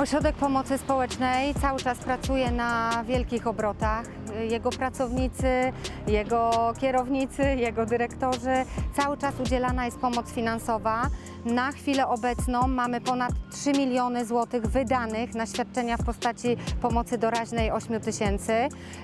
Ośrodek Pomocy Społecznej cały czas pracuje na wielkich obrotach. Jego pracownicy, jego kierownicy, jego dyrektorzy, cały czas udzielana jest pomoc finansowa. Na chwilę obecną mamy ponad 3 miliony złotych wydanych na świadczenia w postaci pomocy doraźnej 8 tysięcy.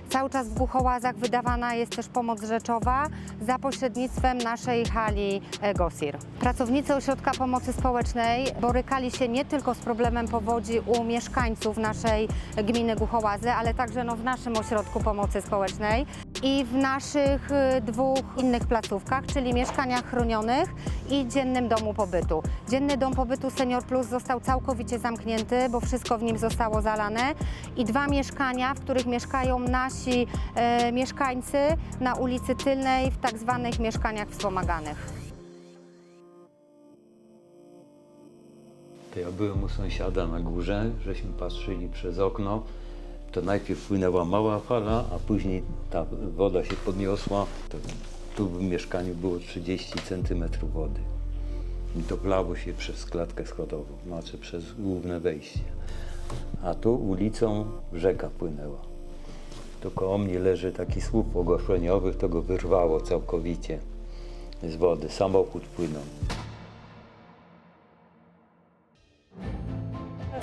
Cały czas w Buchołazach wydawana jest też pomoc rzeczowa za pośrednictwem naszej hali GOSIR. Pracownicy Ośrodka Pomocy Społecznej borykali się nie tylko z problemem powodzi u mieszkańców naszej gminy Głuchołazy, ale także no, w naszym Ośrodku Pomocy Społecznej i w naszych y, dwóch innych placówkach, czyli mieszkaniach chronionych i dziennym domu pobytu. Dzienny dom pobytu Senior Plus został całkowicie zamknięty, bo wszystko w nim zostało zalane i dwa mieszkania, w których mieszkają nasi e, mieszkańcy na ulicy Tylnej w tak zwanych mieszkaniach wspomaganych. To ja byłem u sąsiada na górze, żeśmy patrzyli przez okno. To najpierw płynęła mała fala, a później ta woda się podniosła. To tu w mieszkaniu było 30 centymetrów wody. I to blało się przez klatkę schodową, znaczy przez główne wejście. A tu ulicą rzeka płynęła. To koło mnie leży taki słup ogłoszeniowy, to go wyrwało całkowicie z wody. Samochód płynął.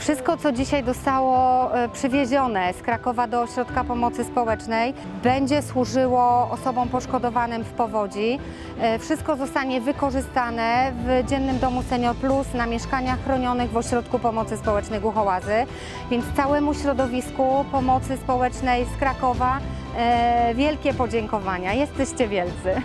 Wszystko, co dzisiaj zostało e, przywiezione z Krakowa do Ośrodka Pomocy Społecznej, będzie służyło osobom poszkodowanym w powodzi. E, Wszystko zostanie wykorzystane w Dziennym Domu Senior Plus na mieszkaniach chronionych w Ośrodku Pomocy Społecznej Głuchołazy. Więc całemu środowisku pomocy społecznej z Krakowa e, wielkie podziękowania. Jesteście wielcy.